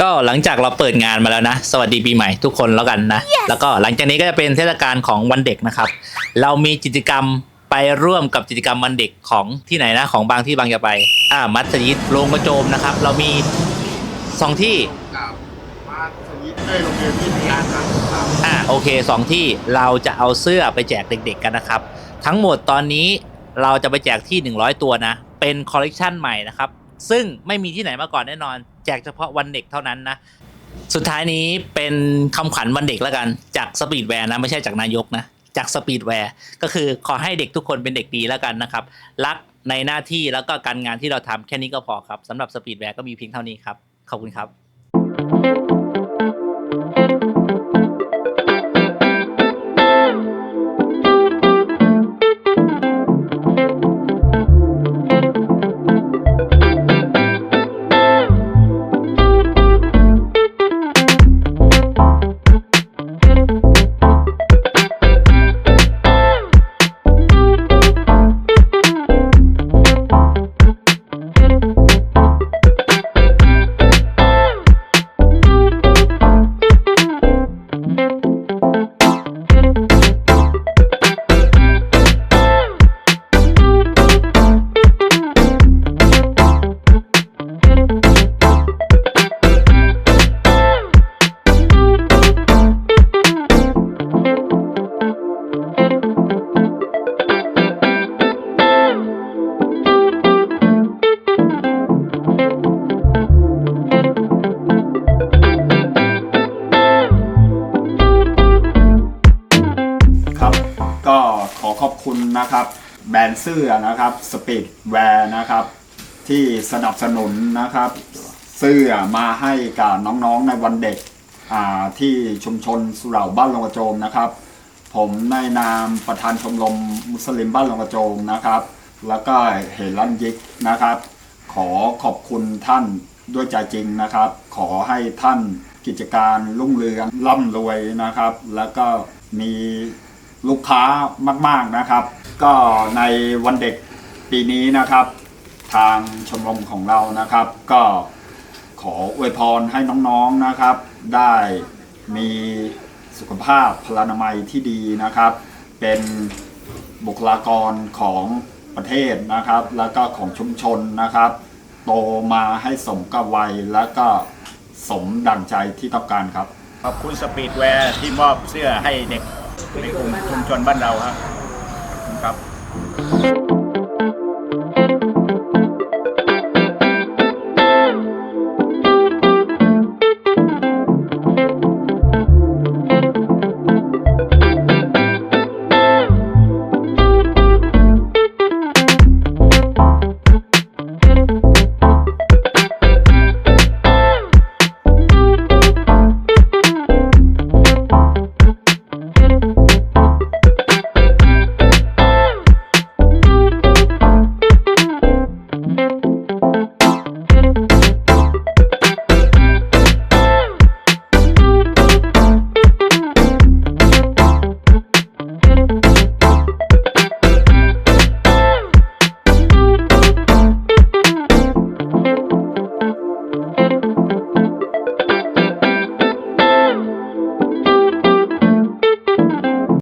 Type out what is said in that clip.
ก็หลังจากเราเปิดงานมาแล้วนะ สวัสดีปีใหม่ทุกคนแล้วกันนะ แล้วก็หลังจากนี้ก็จะเป็นเทศกาลของวันเด็กนะครับ เรามีกิจกรรมไปร่วมกับกิจกรรมวันเด็กของที่ไหนนะ ของบางที่บางจะไป อ่า มัสยิดโรงกระโจมนะครับ เรามีสองที่ กับมาสยิดเอ้ยโรงเรียนที่มีงานครับครับ อ่าโอเคสองที่เราจะเอาเสื้อไปแจกเด็กๆกันนะครับ ทั้งหมดตอนนี้เราจะไปแจกที่ 100 ตัวนะ เป็นคอลเลกชันใหม่นะครับ ซึ่งไม่มีที่ไหนมาก่อนแน่นอน แจกเฉพาะวันเด็กเท่านั้นนะ สุดท้ายนี้เป็นคำขวัญวันเด็กแล้วกัน จากสปีดแวร์นะไม่ใช่จากนายกนะ จากสปีดแวร์ก็คือขอให้เด็กทุกคนเป็นเด็กดีแล้วกันนะครับ รักในหน้าที่แล้วก็การงานที่เราทำแค่นี้ก็พอครับสำหรับสปีดแวร์ก็มีเพียงเท่านี้ครับ ขอบคุณครับ คุณนะครับ แบรนด์เสื้อนะครับสปีดแวร์นะครับ ที่สนับสนุนนะครับ เสื้อมาให้กับน้องๆในวันเด็กที่ชุมชนสุเหร่าบ้านลงกระโจมนะครับ ผมในนามประธานชมรมมุสลิมบ้านลงกระโจมนะครับ แล้วก็เฮลันยิกนะครับ ขอขอบคุณท่านด้วยใจจริงนะครับ ขอให้ท่านกิจการรุ่งเรืองร่ำรวยนะครับ แล้วก็มี ลูกค้ามาก ๆนะครับ ก็ในวันเด็กปีนี้นะครับ ทางชมรมของเรานะครับ ก็ขออวยพรให้น้องๆนะครับ ได้มีสุขภาพพลานามัยที่ดีนะครับ เป็นบุคลากรของประเทศนะครับ แล้วก็ของชุมชนนะครับ โตมาให้สมกับวัยและก็สมดังใจที่ต้องการครับ ขอบคุณสปีดแวร์ที่มอบเสื้อให้เด็ก ในกลุ่มชุมชนบ้านเราครับขอบคุณครับ